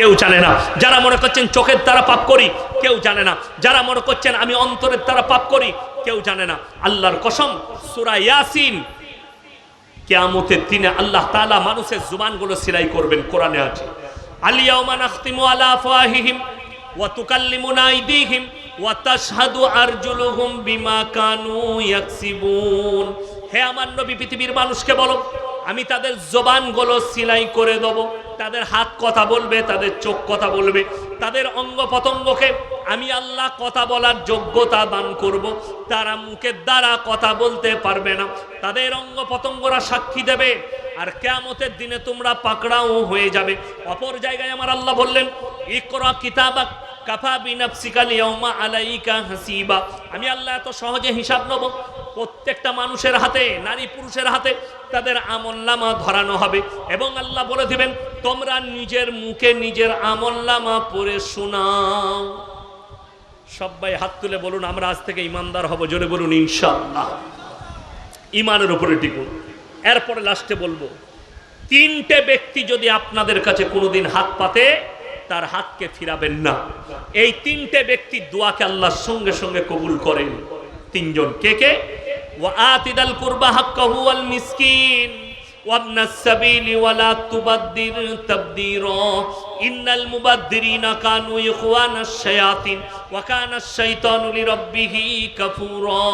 কেউ জানে না। যারা মনে করছেন চোখের দ্বারা পাপ করি, কেউ জানে না। যারা মনে করছেন আমি অন্তরের দ্বারা পাপ করি, কেউ জানে না। আল্লাহর কসম, সুরা ইয়াসিন, কেয়ামতের দিনে আল্লাহ তাআলা মানুষের জুবানগুলো সিলাই করবেন কোরআনে আছে। আলিয়াউমা নাখতিমু আলা আফওয়াহিহিম ওয়া তুকাল্লিমুনা আইদিহিম ওয়া তাশহাদু আরজুলুহুম বিমা কানু ইয়াকসিবুন। হে আমার নবী, পৃথিবীর মানুষকে বলো আমি তাদের জবানগুলো সিলাই করে দেব। তাদের হাত কথা বলবে, তাদের চোখ কথা বলবে। তাদের অঙ্গ পতঙ্গকে আমি আল্লাহ কথা বলার যোগ্যতা দান করব। তারা মুখের দ্বারা কথা বলতে পারবে না। তাদের অঙ্গ পতঙ্গরা সাক্ষী দেবে। আর কেয়ামতের দিনে তোমরা পাকড়াও হয়ে যাবে। অপর জায়গায় আমার আল্লাহ বললেন, ইকরা কিতাবাক কাফা বিনাফসিকা লিয়াউমা আলাইকা হাসিবা। আমি আল্লাহ এত সহজে হিসাব নেব। প্রত্যেকটা মানুষের হাতে, নারী পুরুষের হাতে তাদের আমলনামা ধরানো হবে। এবং আল্লাহ বলে দিবেন, তোমরা নিজের মুখে নিজের আমলনামা পড়ে শোনাও। সবাই হাত তুলে বলুন, আমরা আজ থেকে ইমানদার হব। জোরে বলুন, ইনশাআল্লাহ। ইমানের উপরে টিকুন। এরপরে লাস্টে বলব, তিনটে ব্যক্তি যদি আপনাদের কাছে কোনোদিন হাত পাতে তার হাতকে ফিরাবেন না এই তিনটে ব্যক্তির দোয়াকে আল্লাহর সঙ্গে সঙ্গে কবুল করেন তিনজন কে কে ওয়া আতিদাল কুরবা হাক্কাহু ওয়াল মিসকিন وابن السبيل ولا تبدر تبديرا إن المبدرين كانوا إخوان الشياطين وكان الشيطان لربه كفورا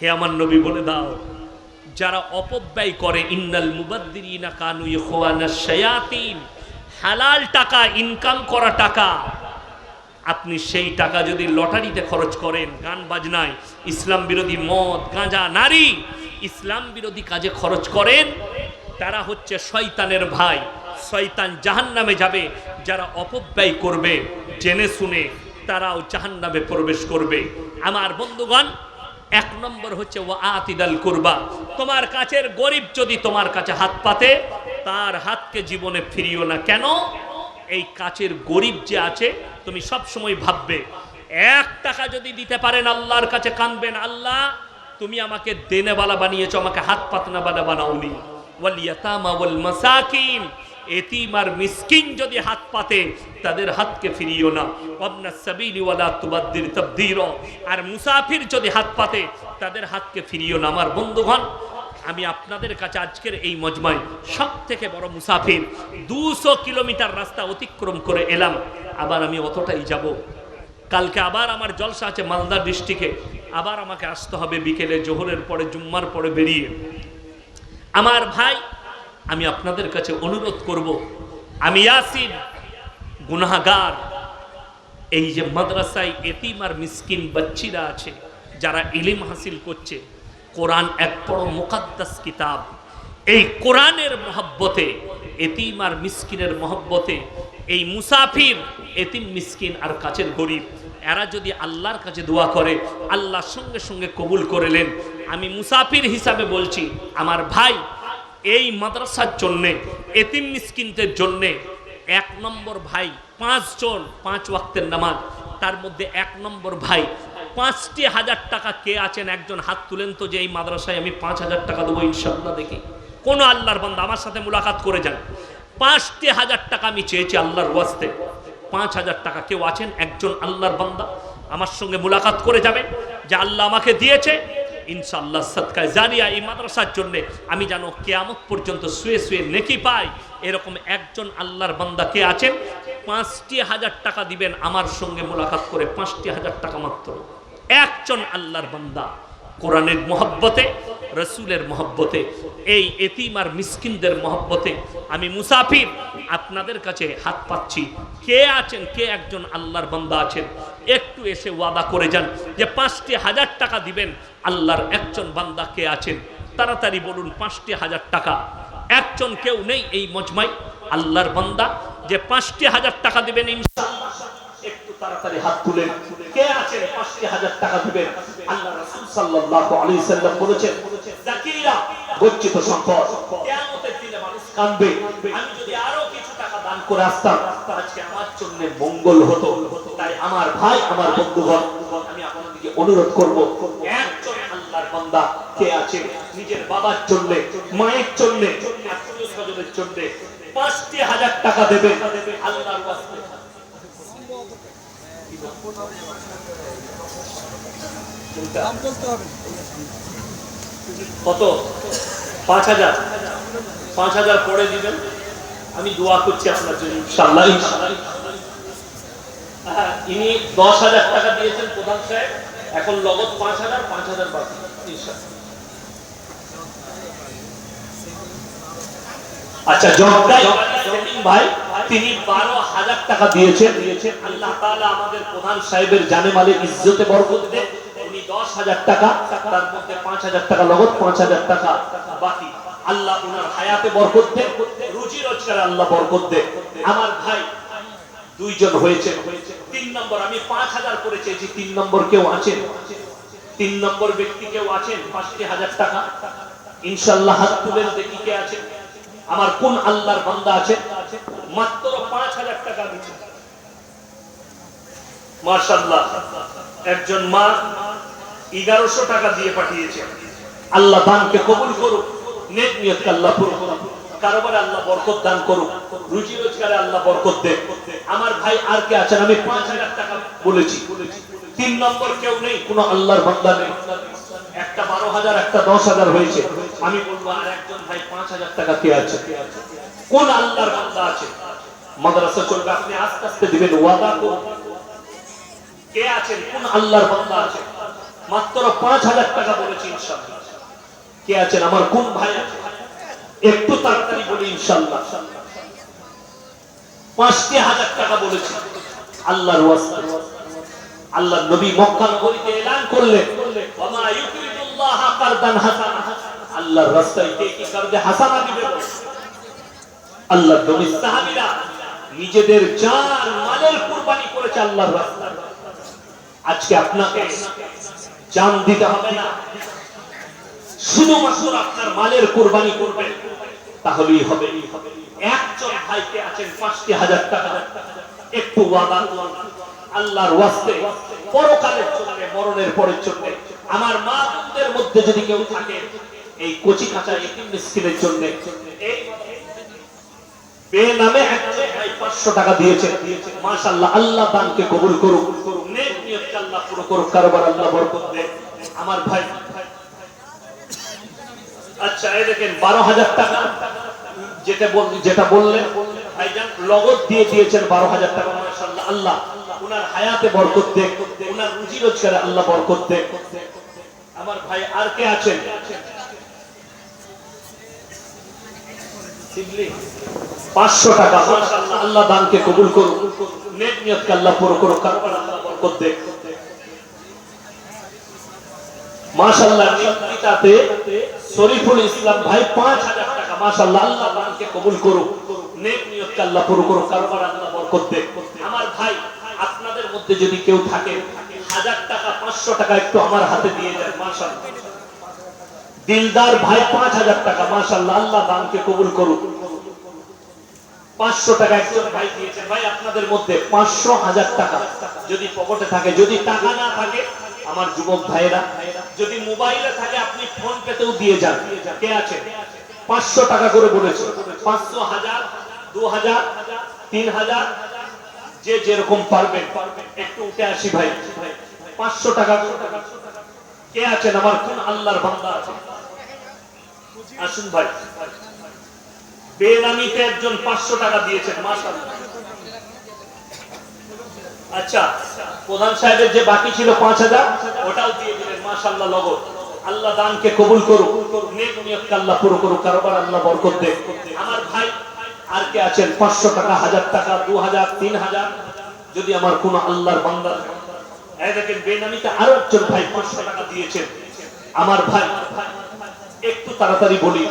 হে আমার নবী বলে দাও যারা অপব্যয় করে ইন্নাল মুবাদ্দিরিনা কানু ইখওয়ানা শায়াতিন হালাল টাকা ইনকাম করা টাকা, আপনি সেই টাকা যদি লটারিতে খরচ করেন, গান বাজনায়, ইসলাম বিরোধী মদ গাঁজা, নারী, ইসলাম বিরোধী কাজে খরচ করেন, তারা হচ্ছে শয়তানের ভাই। শয়তান জাহান্নামে যাবে, যারা অপব্যয় করবে, জেনে শুনে তারাও জাহান্নামে প্রবেশ করবে। আমার বন্ধুগণ এক নম্বর হচ্ছে ও আতিদাল করবা। তোমার কাছের গরিব যদি তোমার কাছে হাত পাতে, তার হাতকে জীবনে ফিরিও না। কেন? এই কাছের গরিব যে আছে, তুমি সব সময় ভাববে, এক টাকা যদি দিতে পারেন আল্লাহর কাছে, কানবেন, আল্লাহ, তুমি আমাকে দেনেওয়ালা বানিয়েছো, আমাকে হাত পাতনাওয়ালা বানাওনি। ওয়াল ইয়াতামা এতিম আর মিসকিন যদি হাত পাতে, তাদের হাতকে ফিরিও না। ওয়াবনা সাবিলি ওয়ালা তুবাদ্দির তাবদীরা। আর মুসাফির যদি হাত পাতে, তাদের হাতকে ফিরিও না। আমার বন্ধুগণ, আমি আপনাদের কাছে আজকের এই মজমায় সব থেকে বড় মুসাফির, দুশো কিলোমিটার রাস্তা অতিক্রম করে এলাম। আবার আমি অতটাই যাব। কালকে আবার আমার জলসা আছে মালদা ডিস্ট্রিক্টে। আবার আমাকে আসতে হবে বিকেলে, জোহরের পরে, জুম্মার পরে বেরিয়ে। আমার ভাই আমি আপনাদের কাছে অনুরোধ করব, আমি ইয়াসিন, গুনাহগার, এই যে মাদ্রাসায় এতিম আর মিসকিন বাচ্চিরা আছে, যারা ইলিম হাসিল করছে, কোরআন এক বড় মুকাদ্দাস কিতাব। এই কোরআনের মহব্বতে, এতিম আর মিসকিনের মহব্বতে, এই মুসাফির, এতিম, মিসকিন আর কাছের গরিব, এরা যদি আল্লাহর কাছে দোয়া করে আল্লাহর সঙ্গে সঙ্গে কবুল করেলেন আমি মুসাফির হিসাবে বলছি, আমার ভাই এই মাদ্রাসার জন্যে, এতিম মিসকিনদের জন্যে এক নম্বর ভাই পাঁচজন, পাঁচ ওয়াক্তের নামাজ। তার মধ্যে এক নম্বর ভাই, পাঁচটি হাজার টাকা কে আছেন? একজন হাত তুলেন তো যে এই মাদ্রাসায় আমি পাঁচ হাজার টাকা দেবো ইনশাল্লাহ দেখি। কোনো আল্লাহর বান্দা আমার সাথে মুলাকাত করে যান। পাঁচটি হাজার টাকা আমি চেয়েছি আল্লাহর ওয়াস্তে। পাঁচ হাজার টাকা কেউ আছেন? একজন আল্লাহর বান্দা আমার সঙ্গে মুলাকাত করে যাবেন যে আল্লাহ আমাকে দিয়েছে ইনশাল্লাহ সৎকায় জারিয়া এই মাদ্রাসার জন্য আমি যেন কেয়ামত পর্যন্ত শুয়ে শুয়ে নেকি পাই, এরকম একজন আল্লাহর বান্দা কে আছেন? পাঁচটি হাজার টাকা দিবেন আমার সঙ্গে মোলাকাত করে পাঁচটি হাজার টাকা মাত্র। একজন আল্লাহর বান্দা কোরআনের মহব্বতে, রসুলের মহব্বতে, এই এতিম আর মিসকিনদের মহব্বতে আমি মুসাফির, আপনাদের কাছে হাত পাচ্ছি। কে আছেন? কে একজন আল্লাহর বান্দা আছেন? একটু এসে ওয়াদা করে যান যে পাঁচটি হাজার টাকা দিবেন, আল্লাহর একজন বান্দা কে আছেন? তাড়াতাড়ি বলুন পাঁচটি হাজার টাকা। একজন কেউ নেই এই মজমাই আল্লাহর বান্দা, যে পাঁচটি হাজার টাকা দিবেন মঙ্গল হতো। তাই আমার ভাই, আমার বন্ধুগণ, আমি আপনাদেরকে অনুরোধ করব, একজন আল্লাহর বান্দা কে আছে নিজের বাবার জন্য, মায়ের জন্য আত্মীয় স্বজনের জন্য পাঁচটি হাজার টাকা দেবেন, আল্লাহর ওয়াস্তে। কত? পাঁচ হাজার। পাঁচ হাজার পরে দিবেন। আমি দোয়া করছি আপনার জন্য। ইনি দশ হাজার টাকা দিয়েছেন প্রধান সাহেব, এখন নগদ পাঁচ হাজার পাঁচ হাজার বাকি আচ্ছা ভাই, তিনি বারো হাজার টাকা দিয়েছেন। দিয়েছেন আল্লাহ আমাদের প্রধান সাহেবের জানে মালে ইজ্জতে বরকত দেন। উনি দশ হাজার টাকা, তার মধ্যে পাঁচ হাজার টাকা নগদ, পাঁচ হাজার টাকা বাকি। আল্লাহ উনার হায়াতে বরকত দেন, রুজি রোজগারে আল্লাহ বরকত দেন। আমার ভাই দুইজন হয়েছে। তিন নম্বর, আমি পাঁচ হাজার করে চেয়েছি। তিন নম্বর কেউ আছেন? তিন নম্বর ব্যক্তি কেউ আছেন? পাঁচটি হাজার টাকা। ইনশাল্লাহ দেখি কে আছেন আমার কোন আল্লাহর বান্দা আছে? মাত্র পাঁচ হাজার টাকা দিচ্ছে। মার্শাল্লাহ একজন মা এগারোশো টাকা দিয়ে পাঠিয়েছে। আল্লাহ দানকে কবুল করুক, নেক নিয়তকে আল্লাহ পুরো করুক। কারোবারে আল্লাহ বরকত দান করুক, রুজি রোজগারে আল্লাহ বরকত দে আমার ভাই আর কে আছেন? আমি পাঁচ হাজার টাকা বলেছি। তিন নম্বর কেউ নেই, কোনো আল্লাহর বান্দা নেই। একটা বারো হাজার, একটা দশ হাজার হয়েছে। আমি বলব, আর একজন ভাই পাঁচ হাজার টাকা কে আছে? কোন আল্লাহর আছে? মাদ্রাসা চলবে, আপনি আস্তে আস্তে দিবেন, ওয়াদা কে আছেন? কোন আল্লাহর বান্দা আছে? মাত্র পাঁচ হাজার টাকা বলেছি ইনশাল্লাহ কে আছেন? আমার কোন ভাই আছে? একটু তাড়াতাড়ি বলি ইনশাল্লাহ পাঁচটি হাজার টাকা বলেছি। আল্লাহর আল্লাহ নবী মক্কা নগরীতে এলান করলেন। আল্লাহর আল্লাহ নবী নিজেদের জান, মালের কুরবানি করেছে আল্লাহর আজকে আপনাকে জান দিতে হবে না। শুধুমাত্র আপনার মালের কুরবানি করবেন তাহলেই হবে। একজন ভাইকে আছেন পাঁচটি হাজার টাকা। একটু ওয়াদা আল্লাহর ওয়াস্তে পরকালের জন্য মরণের পরের জন্য আমার মা বোনদের মধ্যে যদি কেউ থাকে, এই কচি কাঁচা মিসকিনের জন্য ভাই 500 টাকা দিয়েছেন মাশাআল্লাহ, আল্লাহ দানকে কবুল করুক। নেক আল্লাহ পুরো করুক। কারবার আল্লাহ বরকত আমার ভাই আচ্ছা এই দেখেন 12000 টাকা। যেটা যেটা বললেন লগদ দিয়ে দিয়েছেন 12000 টাকা, মাশাআল্লাহ, আল্লাহ। হায়াতে বরকত উনার রুজি রোজগারে আল্লাহ বরকত দেন আমার ভাই আর কে আছেন? পাঁচশো টাকা আল্লাহ দানকে কবুল করুন নেক নিয়তকে আল্লাহ পুরো করুক, কারবার আল্লাহ বরকত দেখ। ইসলাম ভাই পাঁচ হাজার টাকা টাকা টাকা একটু দিলদার ভাই আল্লাহ দানকে কবুল করুক। পাঁচশো টাকা একজন ভাই দিয়েছেন, ভাই আপনাদের মধ্যে পাঁচশো হাজার টাকা যদি পকেটে থাকে, যদি টাকা না থাকে আমার যুবক ভাইরা যদি মোবাইলে থাকে, আপনি ফোন পেতেও দিয়ে যান। কে আছে? পাঁচশো টাকা করে বলেছে। পাঁচশো হাজার, দু হাজার, তিন হাজার, যে যেরকম পারবেন। একটু উঠে আসি ভাই। পাঁচশো টাকা কে আছেন? আমার কোন আল্লাহর বান্দা আছে? আসুন ভাই। বেনামিতে একজন পাঁচশো টাকা দিয়েছেন, মাশাআল্লাহ। আচ্ছা প্রধান সাহেবের যে বাকি ছিল পাঁচ হাজার, ওটাও দিয়ে দিলেন লগদ আল্লাহ দানকে কবুল করুক আল্লাহ পুরো করুক আল্লাহ বরকত আমার ভাই আর কে আছেন? পাঁচশো টাকা, হাজার টাকা, দু হাজার, তিন হাজার। যদি আমার কোন আল্লাহর বান্দা দেখেন, বেনামিতে আরও একজন ভাই পাঁচশো টাকা দিয়েছেন। আমার ভাই, একটু তাড়াতাড়ি বলি,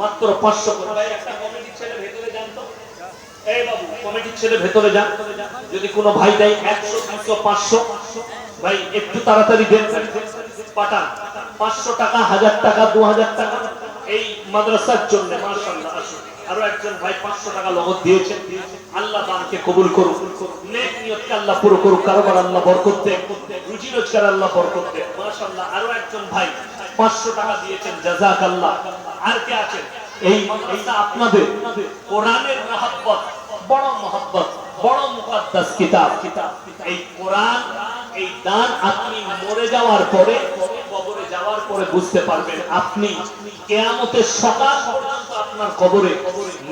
মাত্র পাঁচশো করে ভাই একটা কমিটির ছেলে ভেতরে যান তো যদি কোনো ভাই দেয় একশো, দুশো, পাঁচশো, ভাই, একটু তাড়াতাড়ি দেন। পাঠান। পাঁচশো টাকা, হাজার টাকা, দু হাজার টাকা। এই মাদ্রাসার জন্য দিয়েছেন। আরও কে আছেন? এই আপনাদের। কোরআনের মহব্বত। বড় মহব্বত, বড় মুকদ্দাস কিতাব। এই কোরআন, এই দান আপনি মরে যাওয়ার পরে, কবরে যাওয়ার পরে বুঝতে পারবেন আপনি কেয়ামতের সকাল পর্যন্ত আপনার কবরে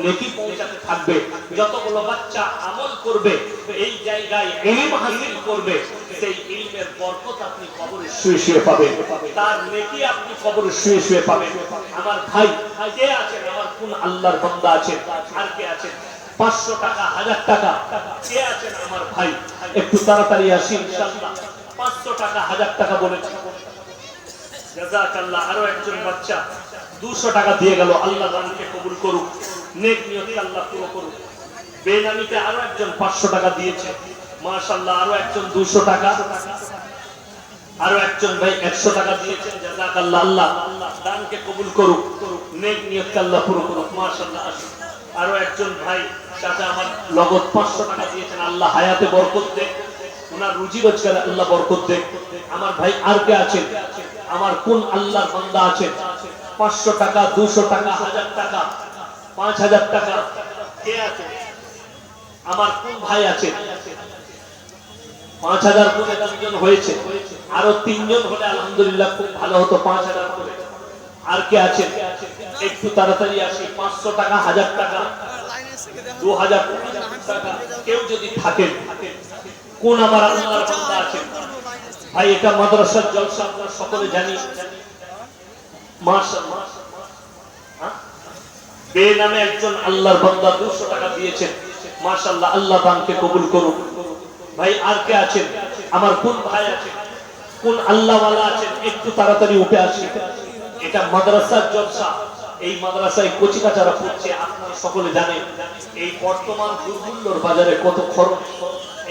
নেকি পৌঁছাতে থাকবে। যতগুলো বাচ্চা আমল করবে, এই জায়গায় ইলম হাসিল করবে, সেই ইলমের বরকত আপনি কবরে শুয়ে শুয়ে পাবেন। তার নেকি আপনি কবরে শুয়ে শুয়ে পাবেন। আমার ভাই কে আছেন, আমার কোন আল্লাহর বান্দা আছেন, আর কে আছেন? পাঁচশো টাকা, হাজার টাকা। কে আছেন আমার ভাই? একটু তাড়াতাড়ি আসি পাঁচশো টাকা, হাজার টাকা বলেছি। আরও একজন বাচ্চা। 200 টাকা দিয়ে গেল, আল্লাহ কবুল করুক। আল্লাহ পুরো করুক। বেনামিতে আরও একজন 500 টাকা দিয়েছে। মাশাআল্লাহ, আরও একজন 200 টাকা। আরও একজন ভাই 100 টাকা দিয়েছেন। জাযাকাল্লাহ, আল্লাহ দানকে কবুল করুক। নেক নিয়ত আল্লাহ পুরো করুক। মাশাআল্লাহ, আসুন। আরও একজন ভাই চাচা আমার লগত 500 টাকা দিয়েছেন, আল্লাহ হায়াতে বরকত দেখ। ওনার রুজি রোজগারে আল্লাহ বরকত দেখ। আমার ভাই আর কে আছেন? আমার কোন আল্লাহর বান্দা আছেন? পাঁচশো টাকা, দুশো টাকা, হাজার টাকা, পাঁচ হাজার টাকা তিনজন হয়েছে। আরও তিনজন হলে আলহামদুলিল্লাহ খুব ভালো হতো, পাঁচ হাজার করে। আর কে আছে একটু তাড়াতাড়ি আসি, পাঁচশো টাকা, হাজার টাকা। ভাই হ্যাঁ? বে নামে একজন আল্লাহর বান্দা 200 টাকা দিয়েছেন। মাশাআল্লাহ, আল্লাহ কবুল করুন ভাই, আর কে আছেন? আমার কোন ভাই আছেন? কোন আল্লাহওয়ালা আছেন? একটু তাড়াতাড়ি উঠে আসি। এটা মাদ্রাসার জলসা। এই মাদ্রাসায় কচি কাচারা পড়ছে, আপনারা সকলে জানেন। এই বর্তমান দুর্মূল্যর বাজারে কত খরচ?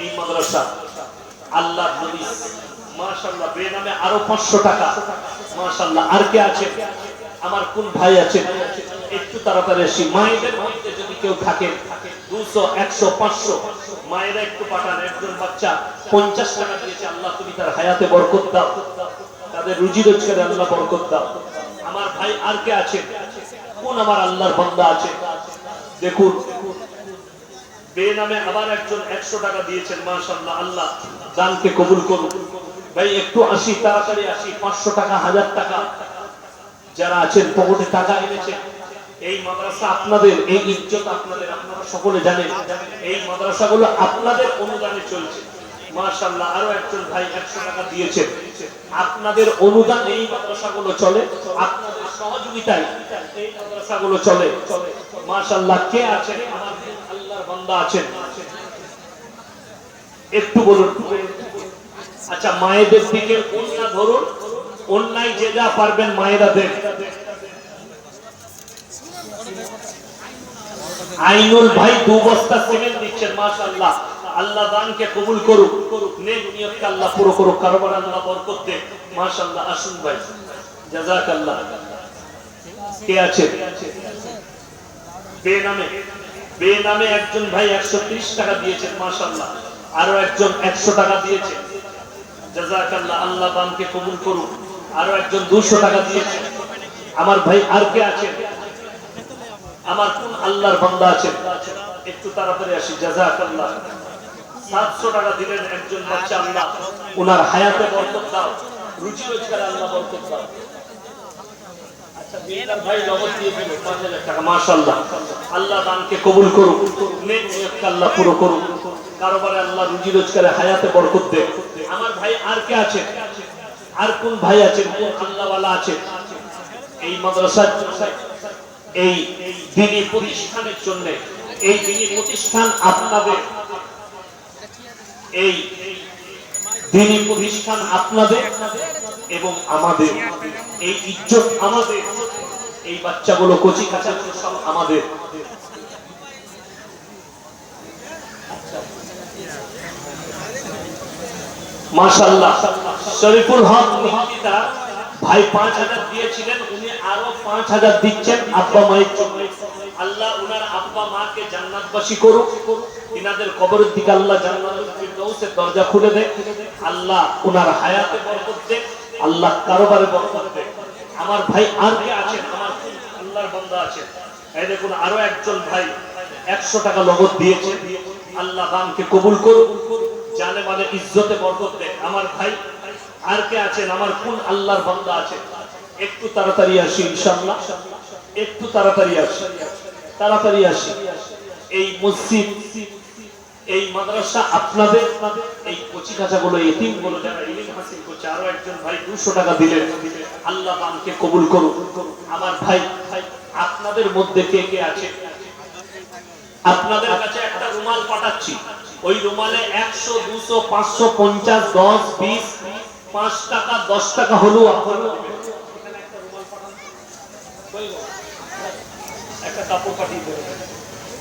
এই মাদ্রাসা। আল্লাহ নবী মাশাআল্লাহ বেনামে আরও 500 টাকা, মাশাআল্লাহ। আর কে আছে? আমার কোন ভাই আছে? একটু তাড়াতাড়ি মায়েদের মধ্যে যদি কেউ থাকে 200 100 500 মায়েরা একটু পাঠান। একজন বাচ্চা 50 টাকা দিয়েছে, আল্লাহ তুমি তার হায়াতে বরকত দাও। তাদের রুজি রোজগারে আল্লাহ বরকত দাও। আমার ভাই আর কে আছে? কোন আমার আল্লাহর আছে। দেখুন আবার একজন একশো টাকা দিয়েছেন আল্লাহ দানকে কবুল করুন ভাই, একটু আসি, তাড়াতাড়ি আসি, পাঁচশো টাকা, হাজার টাকা। যারা আছেন, পকেটে টাকা এনেছেন, এই মাদ্রাসা আপনাদের, এই ইজ্জত আপনাদের, আপনারা সকলে জানেন, এই মাদ্রাসাগুলো আপনাদের অনুদানে চলছে। আরও একজন ভাই একশো টাকা দিয়েছেন আপনাদের অনুদান এই চলে, আপনাদের সহযোগিতায় এই চলে। কে আছেন? আল্লাহর বান্দা আছেন। একটু বলুন। আচ্ছা মায়েদের দিকে অন্য ধরুন। অন্যায় যে যা পারবেন মায়েরা দেখ আইনুল ভাই দু বস্তা সিমেন্ট দিচ্ছেন মাশাআল্লাহ। আল্লাহ দানকে কবুল করুক, নেক নিয়তকে আল্লাহ পুরো করুক কারবার আল্লাহ বরকত দে মাশাআল্লাহ, আসুন ভাই। জাযাকাল্লাহ। কে আছে? বেনামে বেনামে একজন ভাই 130 টাকা দিয়েছেন মাশাআল্লাহ। আরও একজন 100 টাকা দিয়েছেন জাযাকাল্লাহ, আল্লাহ দানকে কবুল করুক। আরও একজন 200 টাকা দিয়েছেন আমার ভাই আর কে আছেন? আমার কোন আল্লাহর বান্দা আছেন। একটু তাড়াতাড়ি আসি। জাযাকাল্লাহ। 700 টাকা দিলেন একজন আল্লাহ। ওনার হায়াতে বরকত দাও। রুজি রোজগারে আল্লাহ বরকত দাও। আচ্ছা ভাই নগদ দিয়ে দিল 5000 টাকা, মাশাআল্লাহ। আল্লাহ দানকে কবুল করুক আল্লাহ পুরো করুক। কারোবারে আল্লাহ রুজি হায়াতে দে। আমার ভাই আর কে আছে? আর কোন ভাই আছেন কোন আল্লাহওয়ালা আছে? এই মাদ্রাসার এই দিনী প্রতিষ্ঠানের জন্য, এই দিনী প্রতিষ্ঠান আপনাদের এই দিনী প্রতিষ্ঠান আপনাদের এবং আমাদের। এই ইজ্জত আমাদের। এই বাচ্চাগুলো কচি কাঁচা সব আমাদের। মাশাআল্লাহ, শরীফুল হক নিহিতা ভাই পাঁচ হাজার দিয়েছিলেন, উনি আরও পাঁচ হাজার দিচ্ছেন আব্বা মায়ের জন্য। আল্লাহ উনার আব্বা মাকে জান্নাতবাসী করুক। ইনাদের কবরের দিকে আল্লাহ জান্নাতুল ফিরদৌসের দরজা খুলে দেয়। আল্লাহ উনার হায়াতে বরকত দেয়। আল্লাহ কারোবারে বরকত দেয়। আমার ভাই আর কে আছেন? আমার আল্লাহর বান্দা আছেন। এই দেখুন, আরও একজন ভাই একশো টাকা নগদ দিয়েছে। আল্লাহ দানকে কবুল করুন জানে মানে ইজ্জতে বরকত দেয়। আমার ভাই আর কে আছেন? আমার কোন আল্লাহর বান্দা আছে? একটু তাড়াতাড়ি আসি ইনশাআল্লাহ। একটু তাড়াতাড়ি আসি। তাড়াতাড়ি আসি। এই মসজিদ, এই মাদ্রাসা আপনাদের, এই কচি কাঁচাগুলো এতিমগুলো যারা একজন ভাই দুশো টাকা দিলেন। আল্লাহ কবুল করুন আমার ভাই, আপনাদের মধ্যে কে কে আছে? আপনাদের কাছে একটা রুমাল পাঠাচ্ছি। ওই রুমালে একশো, দুশো, পাঁচশো, পঞ্চাশ, দশ, বিশ পাঁচ টাকা, দশ টাকা হলেও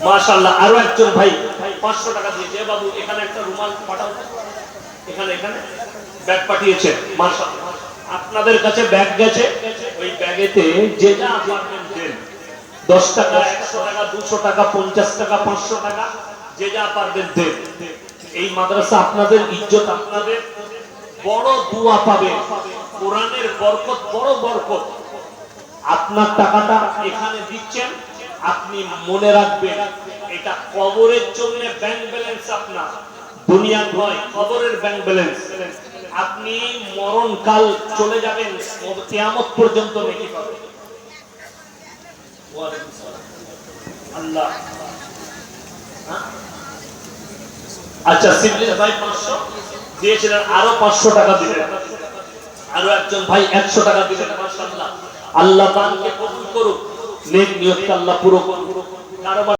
মাশাআল্লাহ, আরও একজন ভাই পাঁচশো টাকা দিয়েছে বাবু এখানে একটা রুমাল পাঠাও। এখানে এখানে। ব্যাগ পাঠিয়েছে, মাশাআল্লাহ। আপনাদের কাছে ব্যাগ গেছে? ওই ব্যাগেতে যে যা দেন। দশ টাকা, একশো টাকা, দুশো টাকা, পঞ্চাশ টাকা, পাঁচশো টাকা, যে যা পারবেন দেন। এই মাদ্রাসা আপনাদের ইজ্জত, আপনাদের বড় দুয়া পাবে। কোরআনের বরকত, বড় বরকত। আপনার টাকাটা এখানে দিচ্ছেন, আপনি মনে রাখবেন, এটা কবরের জন্য ব্যাংক ব্যালেন্স আপনার। দুনিয়া নয় কবরের ব্যাংক ব্যালেন্স আপনি মরণকাল চলে যাবেন কিয়ামত পর্যন্ত নেকি পাবেন। হ্যাঁ? আচ্ছা সিমলি ভাই পাঁচশো। দিয়েছিলেন আরও পাঁচশো টাকা দিলেন আরও একজন ভাই একশো টাকা দিলেন মাশাআল্লাহ। আল্লাহ দানকে কবুল করুক, নেক নিয়তকে আল্লাহ পুরো করুক। কারও